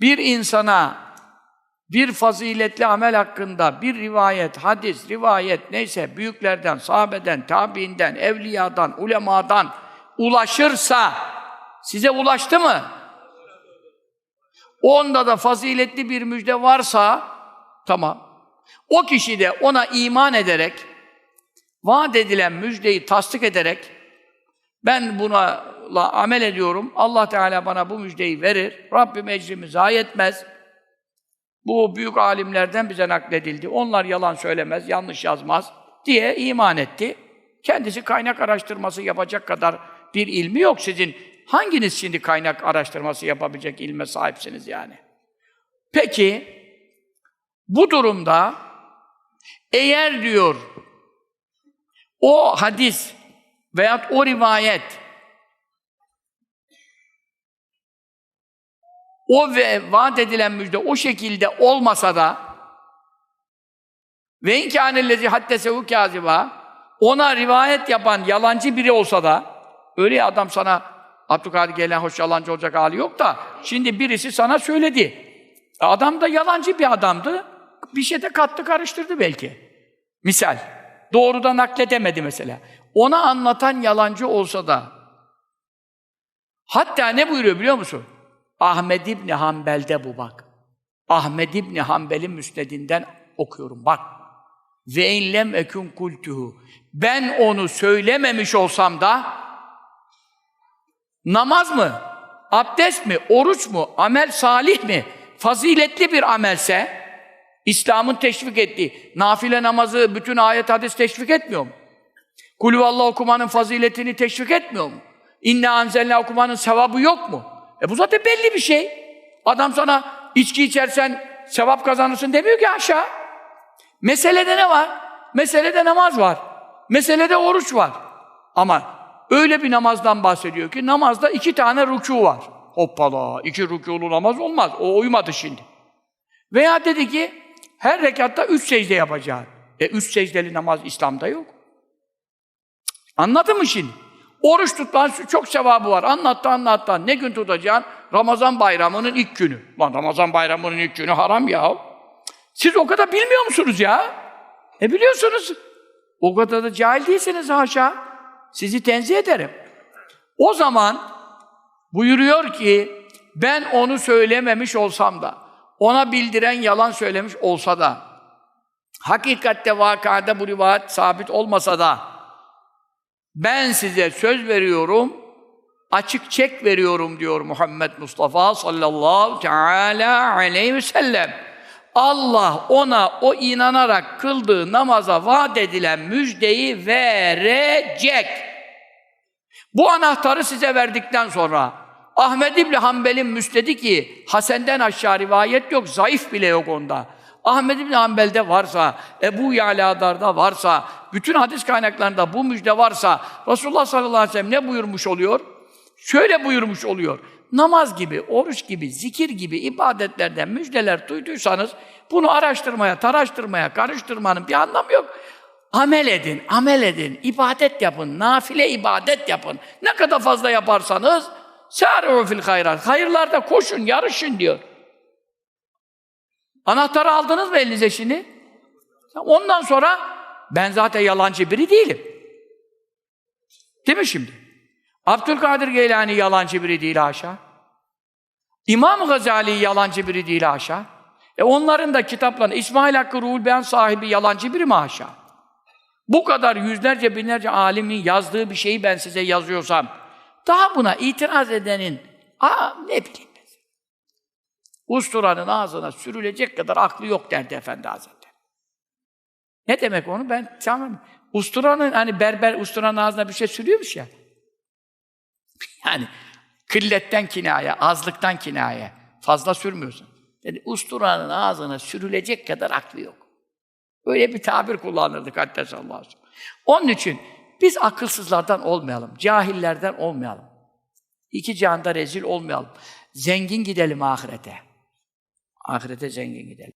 bir insana bir faziletli amel hakkında bir rivayet, hadis, rivayet neyse büyüklerden, sahabeden, tabiinden, evliyadan, ulemadan ulaşırsa size ulaştı mı? Onda da faziletli bir müjde varsa tamam. O kişi de ona iman ederek vaat edilen müjdeyi tasdik ederek ben buna la amel ediyorum. Allah Teala bana bu müjdeyi verir. Rabbim ecrimi zayi etmez. Bu büyük alimlerden bize nakledildi. Onlar yalan söylemez, yanlış yazmaz diye iman etti. Kendisi kaynak araştırması yapacak kadar bir ilmi yok sizin. Hanginiz şimdi kaynak araştırması yapabilecek ilme sahipsiniz yani? Peki, bu durumda eğer diyor o hadis veyahut o rivayet o ve vaat edilen müjde o şekilde olmasa da ve inkânellezi haddesehu kâziba ona rivayet yapan yalancı biri olsa da öyle adam sana Abdülkadir gelen hoş yalancı olacak hali yok da şimdi birisi sana söyledi. Adam da yalancı bir adamdı. Bir şey de kattı karıştırdı belki. Misal. Doğrudan nakledemedi mesela. Ona anlatan yalancı olsa da hatta ne buyuruyor biliyor musun? Ahmed İbni Hanbel'de bu bak. Ahmed İbni Hanbel'in müsnedinden okuyorum bak. Ve inlem ekun kultuhu. Ben onu söylememiş olsam da namaz mı? Abdest mi? Oruç mu? Amel salih mi? Faziletli bir amelse İslam'ın teşvik ettiği nafile namazı bütün ayet hadis teşvik etmiyor mu? Kulüvallah okumanın faziletini teşvik etmiyor mu? İnne anzelna okumanın sevabı yok mu? E bu zaten belli bir şey. Adam sana içki içersen sevap kazanırsın demiyor ki aşağı. Meselede ne var? Meselede namaz var. Meselede oruç var. Ama öyle bir namazdan bahsediyor ki namazda iki tane rükû var. Hoppala, iki rükûlu namaz olmaz. O uymadı şimdi. Veya dedi ki her rekatta üç secde yapacağız. E üç secdeli namaz İslam'da yok. Anladın mı şimdi? Oruç tutman çok sevabı var. Anlattı anlattı. Ne gün tutacaksın? Ramazan bayramının ilk günü. Lan Ramazan bayramının ilk günü haram ya. Siz o kadar bilmiyor musunuz ya? E biliyorsunuz. O kadar da cahil değilsiniz haşa. Sizi tenzih ederim. O zaman buyuruyor ki ben onu söylememiş olsam da ona bildiren yalan söylemiş olsa da hakikatte vakada bu rivayet sabit olmasa da ben size söz veriyorum, açık çek veriyorum diyor Muhammed Mustafa sallallahu teala aleyhi ve sellem. Allah ona o inanarak kıldığı namaza vaat edilen müjdeyi verecek. Bu anahtarı size verdikten sonra Ahmed İbni Hanbel'in müstedi ki Hasen'den aşağı rivayet yok, zayıf bile yok onda. Ahmed İbni Hanbel'de varsa, Ebu Ya'la'darda varsa, bütün hadis kaynaklarında bu müjde varsa Resulullah sallallahu aleyhi ve sellem ne buyurmuş oluyor? Şöyle buyurmuş oluyor. Namaz gibi, oruç gibi, zikir gibi ibadetlerden müjdeler duyduysanız bunu araştırmaya, taraştırmaya, karıştırmanın bir anlamı yok. Amel edin, amel edin, ibadet yapın, nafile ibadet yapın. Ne kadar fazla yaparsanız sâre'u fil hayrat. Hayırlarda koşun, yarışın diyor. Anahtarı aldınız mı elinize şimdi? Ondan sonra ben zaten yalancı biri değilim. Değil mi şimdi? Abdülkadir Geylani yalancı biri değil haşa. İmam Gazali yalancı biri değil haşa. E onların da kitaplarını, İsmail Hakkı Ruhul Beyan sahibi yalancı biri mi haşa? Bu kadar yüzlerce binlerce alimin yazdığı bir şeyi ben size yazıyorsam, daha buna itiraz edenin, aa ne bileyim. Usturanın ağzına sürülecek kadar aklı yok derdi Efendi Hazretleri. Ne demek onu ben tamam. Usturanın hani berber usturanın ağzına bir şey sürüyormuş ya. Yani kılletten kinaye, azlıktan kinaye. Fazla sürmüyorsun. Yani usturanın ağzına sürülecek kadar aklı yok. Öyle bir tabir kullanırdık hatta sallallahu aleyhi ve sellem. Onun için biz akılsızlardan olmayalım, cahillerden olmayalım. İki cihanda rezil olmayalım. Zengin gidelim ahirete. Ahirete zengin gidelim.